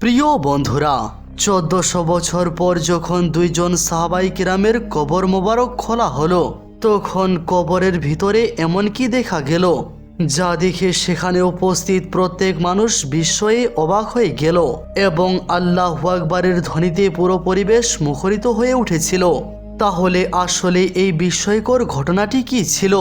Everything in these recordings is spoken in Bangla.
প্রিয় বন্ধুরা, চোদ্দশো বছর পর যখন দুইজন সাহাবাই কিরামের কবর মোবারক খোলা হলো, তখন কবরের ভিতরে এমন কি দেখা গেল, যা দেখে সেখানে উপস্থিত প্রত্যেক মানুষ বিস্ময়ে অবাক হয়ে গেল এবং আল্লাহ আকবরের ধ্বনিতে পুরো পরিবেশ মুখরিত হয়ে উঠেছিল। তাহলে আসলে এই বিস্ময়কর ঘটনাটি কি ছিল?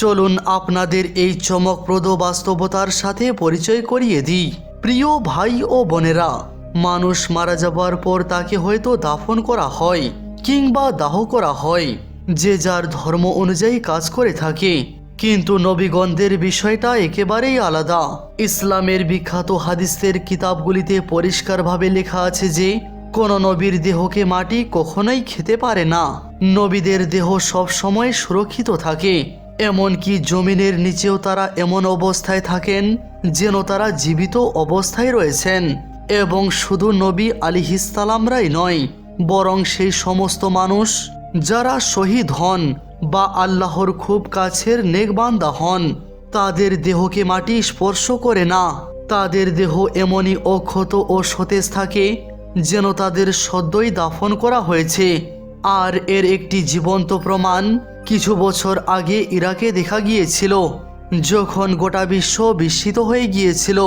চলুন আপনাদের এই চমকপ্রদ বাস্তবতার সাথে পরিচয় করিয়ে দিই। প্রিয় ভাই ও বোনেরা, মানুষ মারা যাবার পর তাকে হয়তো দাফন করা হয় কিংবা দাহ করা হয়। যে যার ধর্ম অনুযায়ী কাজ করে থাকে। কিন্তু নবীগণদের বিষয়টা একেবারেই আলাদা। ইসলামের বিখ্যাত হাদিসের কিতাবগুলিতে পরিষ্কারভাবে লেখা আছে যে, কোন নবীর দেহকে মাটি কখনোই খেতে পারে না। নবীদের দেহ সব সময় সুরক্ষিত থাকে। এমনকি জমিনের নিচেও তারা এমন অবস্থায় থাকেন যেন তারা জীবিত অবস্থায় রয়েছেন এবং শুধু নবী আলিহিসালামরাই নয়, বরং সেই সমস্ত মানুষ যারা শহীদ হন বা আল্লাহর খুব কাছের নেকবান্দা হন, তাদের দেহকে মাটি স্পর্শ করে না। তাদের দেহ এমনই অক্ষত ও সতেজ থাকে যেন তাদের সদ্যই দাফন করা হয়েছে। আর এর একটি জীবন্ত প্রমাণ কিছু বছর আগে ইরাকে দেখা গিয়েছিল। যখন গোটা বিশ্ব বিস্মিত হয়ে গিয়েছিল,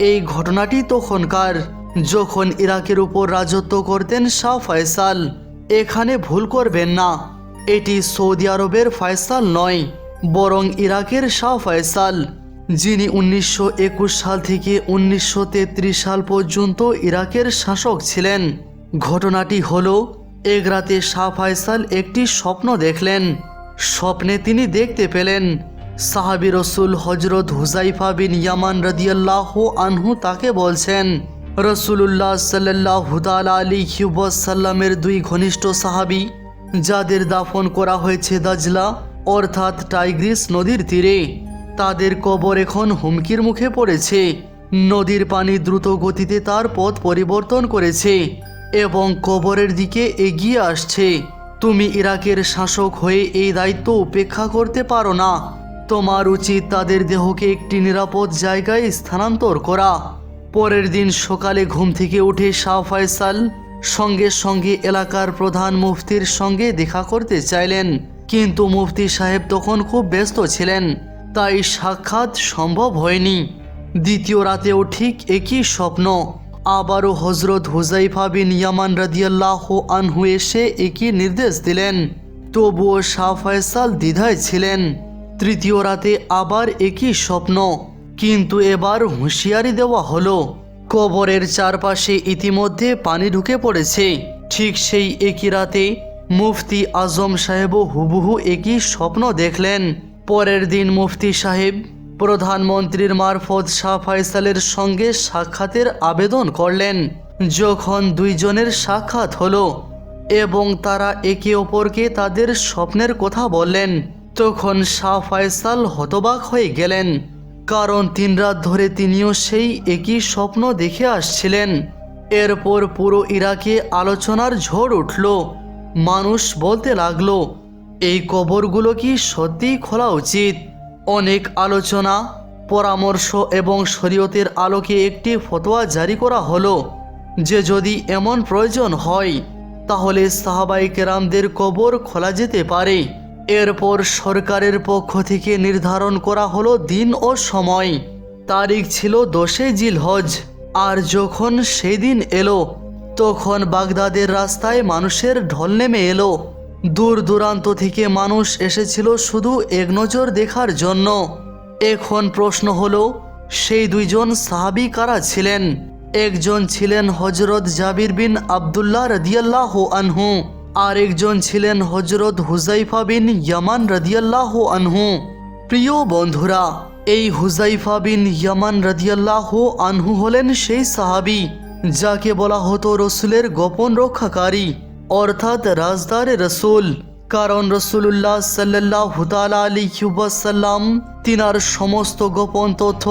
এই ঘটনাটি তখনকার। যখন ইরাকের উপর রাজত্ব করতেন শাহ ফয়সাল, এখানে ভুল করবেন না। এটি সৌদি আরবের ফয়সাল নয়, বরং ইরাকের শাহ ফয়সাল, যিনি উনিশশো একুশ সাল থেকে উনিশশো তেত্রিশ সাল পর্যন্ত ইরাকের শাসক ছিলেন। ঘটনাটি হল, এক রাতে শাহ ফয়সাল একটি স্বপ্ন দেখলেন। স্বপ্নে তিনি দেখতে পেলেন সাহাবি রসুল হজরত হুজাইফা বিন ইয়ামান রদিয়াল্লাহ আনহু তাকে বলছেন রসুল্লাহ সাল্লাহ হুদাল আলী সাল্লামের দুই ঘনিষ্ঠ সাহাবি, যাদের দাফন করা হয়েছে দাজলা, অর্থাৎ টাইগ্রিস নদীর তীরে, তাদের কবর এখন হুমকির মুখে পড়েছে। নদীর পানি দ্রুত গতিতে তার পথ পরিবর্তন করেছে এবং কবরের দিকে এগিয়ে আসছে। তুমি ইরাকের শাসক হয়ে এই দায়িত্ব উপেক্ষা করতে পারো না। তোমার উচিত তাদের দেহকে একটি নিরাপদ জায়গায় স্থানান্তর করা। পরের দিন সকালে ঘুম থেকে উঠে শাহ ফয়সাল সঙ্গে সঙ্গে এলাকার প্রধান মুফতির সঙ্গে দেখা করতে চাইলেন। কিন্তু মুফতি সাহেব তখন খুব ব্যস্ত ছিলেন, তাই সাক্ষাৎ সম্ভব হয়নি। দ্বিতীয় রাতেও ঠিক একই স্বপ্ন। আবারও হজরত হুজাইফা বিন ইয়ামান রাদিয়াল্লাহ আনহু এসে একই নির্দেশ দিলেন। তবুও শাহ ফয়সাল দ্বিধায় ছিলেন। তৃতীয় রাতে আবার একই স্বপ্ন, কিন্তু এবার হুঁশিয়ারি দেওয়া হলো। কবরের চারপাশে ইতিমধ্যে পানি ঢুকে পড়েছে। ঠিক সেই একই রাতে মুফতি আজম সাহেবও হুবহু একই স্বপ্ন দেখলেন। পরের দিন মুফতি সাহেব প্রধানমন্ত্রীর মারফত শাহ ফয়সালের সঙ্গে সাক্ষাতের আবেদন করলেন। যখন দুইজনের সাক্ষাৎ হলো এবং তারা একে অপরকে তাদের স্বপ্নের কথা বললেন তখন শাহ ফয়সাল হতবাক হয়ে গেলেন, কারণ তিন রাত ধরে তিনিও সেই একই স্বপ্ন দেখে আসছিলেন। এরপর পুরো ইরাকে আলোচনার ঝড় উঠল, মানুষ বলতে লাগল, এই কবরগুলো কি সত্যিই খোলা উচিত? অনেক আলোচনা, পরামর্শ এবং শরীয়তের আলোকে একটি ফতোয়া জারি করা হলো যে যদি এমন প্রয়োজন হয়, তাহলে সাহাবাই কেরামদের কবর খোলা যেতে পারে। এরপর সরকারের পক্ষ থেকে নির্ধারণ করা হলো দিন ও সময়। তারিখ ছিল দশে জিলহজ। আর যখন সেদিন এলো, তখন বাগদাদের রাস্তায় মানুষের ঢল নেমে এলো। দূর দূরান্ত থেকে মানুষ এসেছিল শুধু এক নজর দেখার জন্য। এখন প্রশ্ন হলো, সেই দুইজন সাহাবি কারা ছিলেন? একজন ছিলেন হজরত জাবির বিন আবদুল্লাহ রদিয়াল্লাহ আনহু। আর একজন ছিলেন হজরত হুজাইফা বিন ইয়ামান রদিয়াল্লাহ আনহু। প্রিয় বন্ধুরা, এই হুজাইফা বিন ইয়ামান রদিয়াল্লাহ আনহু হলেন সেই সাহাবি যাকে বলা হতো রসুলের গোপন রক্ষাকারী, অর্থাৎ রাজদার রসুল। কারণ রসুল্লাহ সাল্লাহ আলী সাল্লাম তিনার সমস্ত গোপন তথ্য,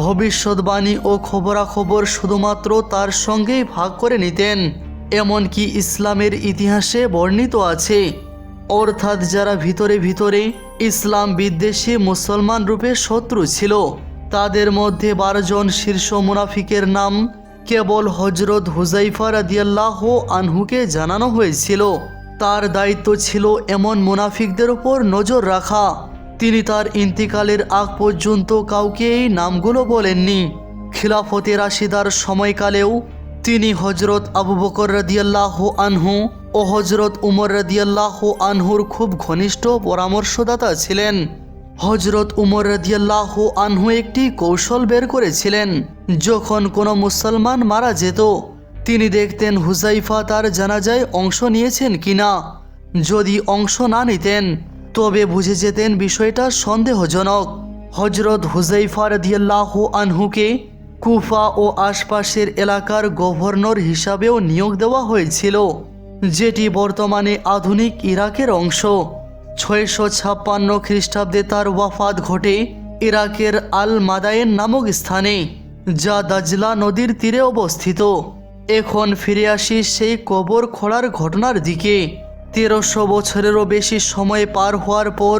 ভবিষ্যৎবাণী ও খবরাখবর শুধুমাত্র তার সঙ্গেই ভাগ করে নিতেন। এমনকি ইসলামের ইতিহাসে বর্ণিত আছে। অর্থাৎ যারা ভিতরে ভিতরে ইসলাম বিদ্বেষী মুসলমান রূপে শত্রু ছিল, তাদের মধ্যে বারোজন শীর্ষ মুনাফিকের নাম কেবল হজরত হুজাইফা রাদিয়াল্লাহ আনহুকে জানানো হয়েছিল। তার দায়িত্ব ছিল এমন মুনাফিকদের ওপর নজর রাখা। তিনি তার ইন্তিকালের আগ পর্যন্ত কাউকে এই নামগুলো বলেননি। খিলাফতে রাশিদার সময়কালেও তিনি হজরত আবু বকর রাদিয়াল্লাহ আনহু ও হজরত উমর রাদিয়াল্লাহ আনহুর খুব ঘনিষ্ঠ পরামর্শদাতা ছিলেন। হজরত উমর রাদিয়াল্লাহ আনহু একটি কৌশল বের করেছিলেন। যখন কোনো মুসলমান মারা যেত, তিনি দেখতেন হুজাইফা তার জানাজায় অংশ নিয়েছেন কিনা। যদি অংশ না নিতেন, তবে বুঝে যেতেন বিষয়টা সন্দেহজনক। হজরত হুজাইফা রাদিয়াল্লাহ আনহুকে কুফা ও আশপাশের এলাকার গভর্নর হিসাবেও নিয়োগ দেওয়া হয়েছিল, যেটি বর্তমানে আধুনিক ইরাকের অংশ। ছয়শো ছাপ্পান্ন খ্রিস্টাব্দে তার ওয়াফাত ঘটে ইরাকের আল মাদায়েন নামক স্থানে, যা দাজলা নদীর তীরে অবস্থিত। এখন ফিরে আসি সেই কবর খোঁড়ার ঘটনার দিকে। তেরোশো বছরেরও বেশি সময় পার হওয়ার পর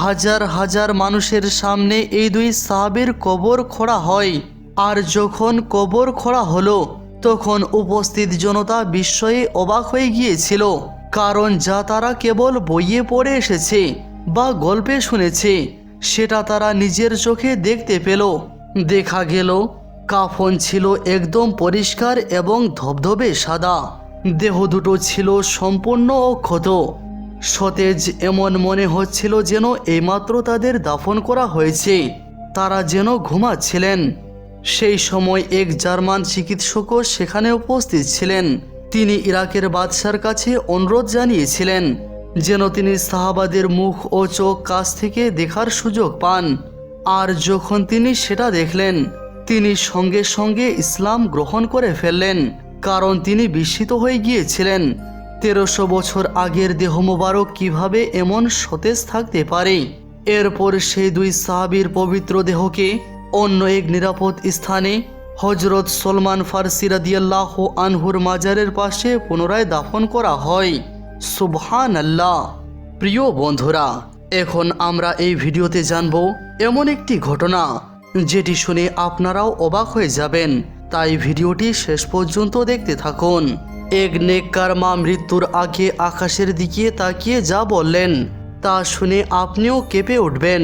হাজার হাজার মানুষের সামনে এই দুই সাহাবের কবর খোঁড়া হয়। আর যখন কবর খোঁড়া হলো, তখন উপস্থিত জনতা বিস্ময়ে অবাক হয়ে গিয়েছিল, কারণ যা তারা কেবল বইয়ে পড়ে এসেছে বা গল্পে শুনেছে, সেটা তারা নিজের চোখে দেখতে পেল। দেখা গেল, কাফন ছিল একদম পরিষ্কার এবং ধবধবে সাদা। দেহ দুটো ছিল সম্পূর্ণ অক্ষত। সতেজ এমন মনে হচ্ছিল যেন এইমাত্র তাদের দাফন করা হয়েছে। তারা যেন ঘুমাচ্ছিলেন। সেই সময় এক জার্মান চিকিৎসকও সেখানে উপস্থিত ছিলেন। তিনি ইরাকের বাদশার কাছে অনুরোধ জানিয়েছিলেন যেন তিনি সাহাবাদের মুখ ও চোখ কাছ থেকে দেখার সুযোগ পান। আর যখন তিনি সেটা দেখলেন, তিনি সঙ্গে সঙ্গে ইসলাম গ্রহণ করে ফেললেন, কারণ তিনি বিস্মিত হয়ে গিয়েছিলেন। তেরোশো বছর আগের দেহ মোবারক কীভাবে এমন সতেজ থাকতে পারে? এরপর সেই দুই সাহাবির পবিত্র দেহকে অন্য এক নিরাপদ স্থানে হজরত সলমান ফার্সি রাদিয়াল্লাহ আনহুর মাজারের পাশে পুনরায় দাফন করা হয়। সুবহান আল্লাহ প্রিয় বন্ধুরা, এখন আমরা এই ভিডিওতে জানব এমন একটি ঘটনা, যেটি শুনে আপনারাও অবাক হয়ে যাবেন। তাই ভিডিওটি শেষ পর্যন্ত দেখতে থাকুন। এক নেককার মা মৃত্যুর আগে আকাশের দিকে তাকিয়ে যা বললেন, তা শুনে আপনিও কেঁপে উঠবেন।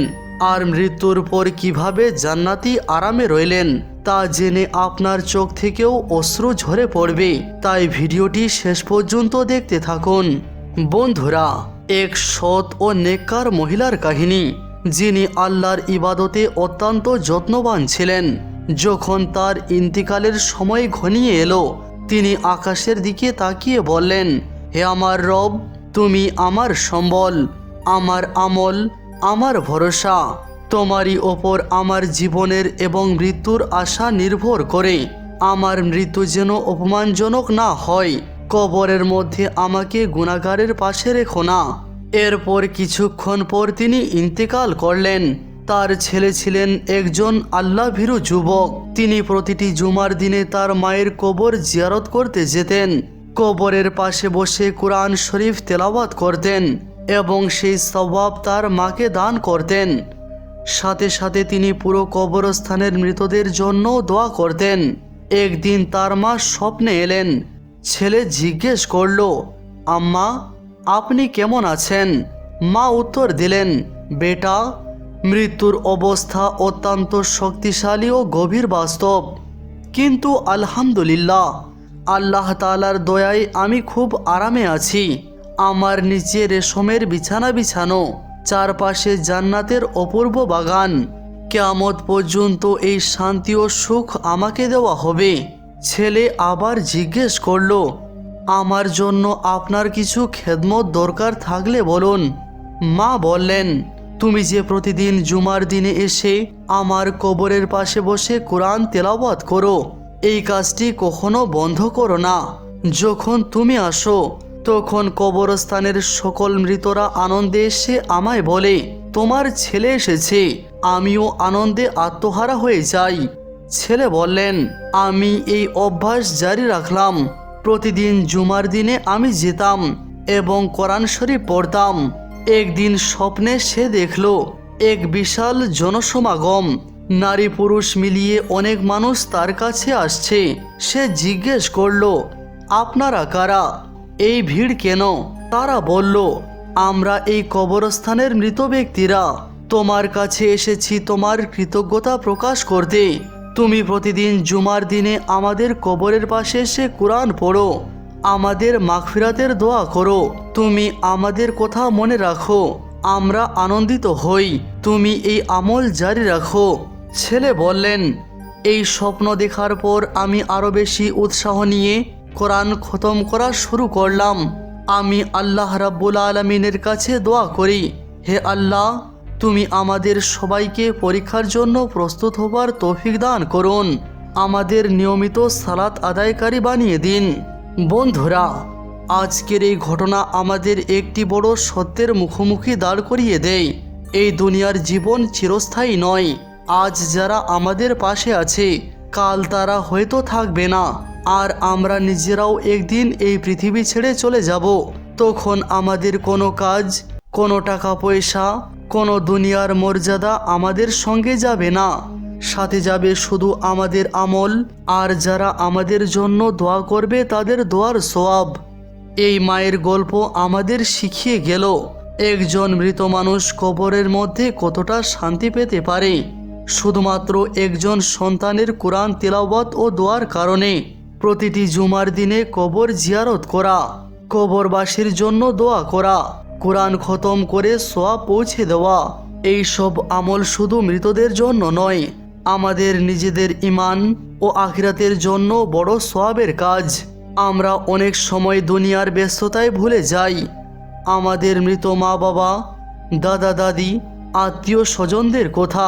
আর মৃত্যুর পর কীভাবে জান্নাতি আরামে রইলেন, তা জেনে আপনার চোখ থেকেও অশ্রু ঝরে পড়বে। তাই ভিডিওটি শেষ পর্যন্ত দেখতে থাকুন। বন্ধুরা, এক সৎ ও নেককার মহিলার কাহিনী, যিনি আল্লাহর ইবাদতে অত্যন্ত যত্নবান ছিলেন। যখন তার ইন্তিকালের সময় ঘনিয়ে এলো, তিনি আকাশের দিকে তাকিয়ে বললেন, হে আমার রব, তুমি আমার সম্বল, আমার আমল আমার ভরসা। তোমারই ওপর আমার জীবনের এবং মৃত্যুর আশা নির্ভর করে। আমার মৃত্যু যেন অপমানজনক না হয়। কবরের মধ্যে আমাকে গুণাগারের পাশে রেখো না। এরপর কিছুক্ষণ পর তিনি ইন্তেকাল করলেন। তার ছেলে ছিলেন একজন আল্লাহ ভীরু যুবক। তিনি প্রতিটি জুমার দিনে তার মায়ের কবর জিয়ারত করতে যেতেন। কবরের পাশে বসে কোরআন শরীফ তেলাওয়াত করতেন। এবং সেই স্বভাব তার মাকে দান করতেন। সাথে সাথে তিনি পুরো কবরস্থানের মৃতদের জন্য দোয়া করতেন। একদিন তার মা স্বপ্নে এলেন। ছেলে জিজ্ঞেস করল, আম্মা, আপনি কেমন আছেন? মা উত্তর দিলেন, বেটা, মৃত্যুর অবস্থা অত্যন্ত শক্তিশালী ও গভীর বাস্তব। কিন্তু আলহামদুলিল্লাহ, আল্লাহ তালার দয়ায় আমি খুব আরামে আছি। আমার নিচে রেশমের বিছানা বিছানো, চারপাশে জান্নাতের অপূর্ব বাগান। কেয়ামত পর্যন্ত এই শান্তি ও সুখ আমাকে দেওয়া হবে। ছেলে আবার জিজ্ঞেস করল, আমার জন্য আপনার কিছু খেদমত দরকার থাকলে বলুন। মা বললেন, তুমি যে প্রতিদিন জুমার দিনে এসে আমার কবরের পাশে বসে কোরআন তেলাওয়াত করো, এই কাজটি কখনো বন্ধ করো না। যখন তুমি আসো তখন কবরস্থানের সকল মৃতরা আনন্দে এসে আমায় বলে, তোমার ছেলে এসেছে। আমিও আনন্দে আত্মহারা হয়ে যাই। ছেলে বললেন, আমি এই অভ্যাস জারি রাখলাম। প্রতিদিন জুমার দিনে আমি যেতাম এবং কোরআন শরীফ পড়তাম। একদিন স্বপ্নে সে দেখল, এক বিশাল জনসমাগম। নারী পুরুষ মিলিয়ে অনেক মানুষ তার কাছে আসছে। সে জিজ্ঞেস করল, আপনারা কারা? এই ভিড় কেন? তারা বলল, আমরা এই কবরস্থানের মৃত ব্যক্তিরা। তোমার কাছে এসেছি তোমার কৃতজ্ঞতা প্রকাশ করতে। তুমি প্রতিদিন জুমার দিনে আমাদের কবরের পাশে এসে কোরআন পড়ো। আমাদের মাগফিরাতের দোয়া করো। তুমি আমাদের কথা মনে রাখো। আমরা আনন্দিত হই। তুমি এই আমল জারি রাখো। ছেলে বললেন, এই স্বপ্ন দেখার পর আমি আরও বেশি উৎসাহ নিয়ে কোরআন খতম করা শুরু করলাম। আমি আল্লাহ রাব্বুল আলমিনের কাছে দোয়া করি, হে আল্লাহ, তুমি আমাদের সবাইকে পরীক্ষার জন্য প্রস্তুত হবার তৌফিক দান করুন। আমাদের নিয়মিত সালাত আদায়কারী বানিয়ে দিন। বন্ধুরা, আজকের এই ঘটনা আমাদের একটি বড় সত্যের মুখোমুখি দাঁড় করিয়ে দেয়। এই দুনিয়ার জীবন চিরস্থায়ী নয়। আজ যারা আমাদের পাশে আছে, কাল তারা হয়তো থাকবে না। আর আমরা নিজেরাও একদিন এই পৃথিবী ছেড়ে চলে যাব। তখন আমাদের কোনো কাজ, কোনো টাকা পয়সা, কোনো দুনিয়ার মর্যাদা আমাদের সঙ্গে যাবে না। সাথে যাবে শুধু আমাদের আমল, আর যারা আমাদের জন্য দোয়া করবে তাদের দোয়ার সোয়াব এই মায়ের গল্প আমাদের শিখিয়ে গেল, একজন মৃত মানুষ কবরের মধ্যে কতটা শান্তি পেতে পারে। শুধুমাত্র একজন সন্তানের কোরআন তেলাওয়াত ও দোয়ার কারণে। প্রতিটি জুমার দিনে কবর জিয়ারত করা, কবরবাসীর জন্য দোয়া করা, কোরআন খতম করে সোয়া পৌঁছে দেওয়া। এই সব আমল শুধু মৃতদের জন্য নয়, আমাদের নিজেদের ইমান ও আখিরাতের জন্য বড় সোয়াবের কাজ। আমরা অনেক সময় দুনিয়ার ব্যস্ততায় ভুলে যাই। আমাদের মৃত মা বাবা দাদা, দাদি আত্মীয় স্বজনদের কথা,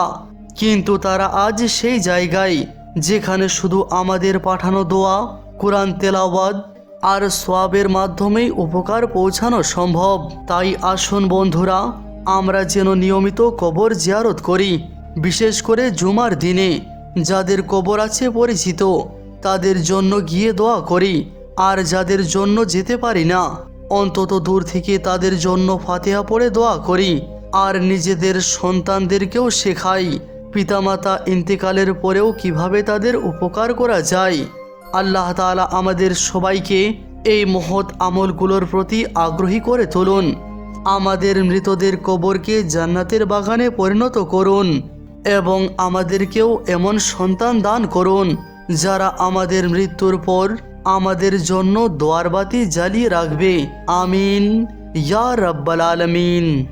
কিন্তু তারা আজ সেই জায়গায় যেখানে শুধু আমাদের পাঠানো দোয়া, কোরআন তেলাওয়াত আর সোয়াবের মাধ্যমেই উপকার পৌঁছানো সম্ভব। তাই আসুন বন্ধুরা, আমরা যেন নিয়মিত কবর জিয়ারত করি, বিশেষ করে জুমার দিনে। যাদের কবর আছে পরিচিত, তাদের জন্য গিয়ে দোয়া করি। আর যাদের জন্য যেতে পারি না, অন্তত দূর থেকে তাদের জন্য ফাতেহা পড়ে দোয়া করি। আর নিজেদের সন্তানদেরকেও শেখাই। পিতামাতা ইন্তেকালের পরেও কীভাবে তাদের উপকার করা যায়? আল্লাহ তাআলা আমাদের সবাইকে এই মহৎ আমলগুলোর প্রতি আগ্রহী করে তুলুন। আমাদের মৃতদের কবরকে জান্নাতের বাগানে পরিণত করুন এবং আমাদেরকেও এমন সন্তান দান করুন যারা আমাদের মৃত্যুর পর আমাদের জন্য দোয়ারবাতি জ্বালিয়ে রাখবে। আমিন। ইয়া রব্বাল আলমিন।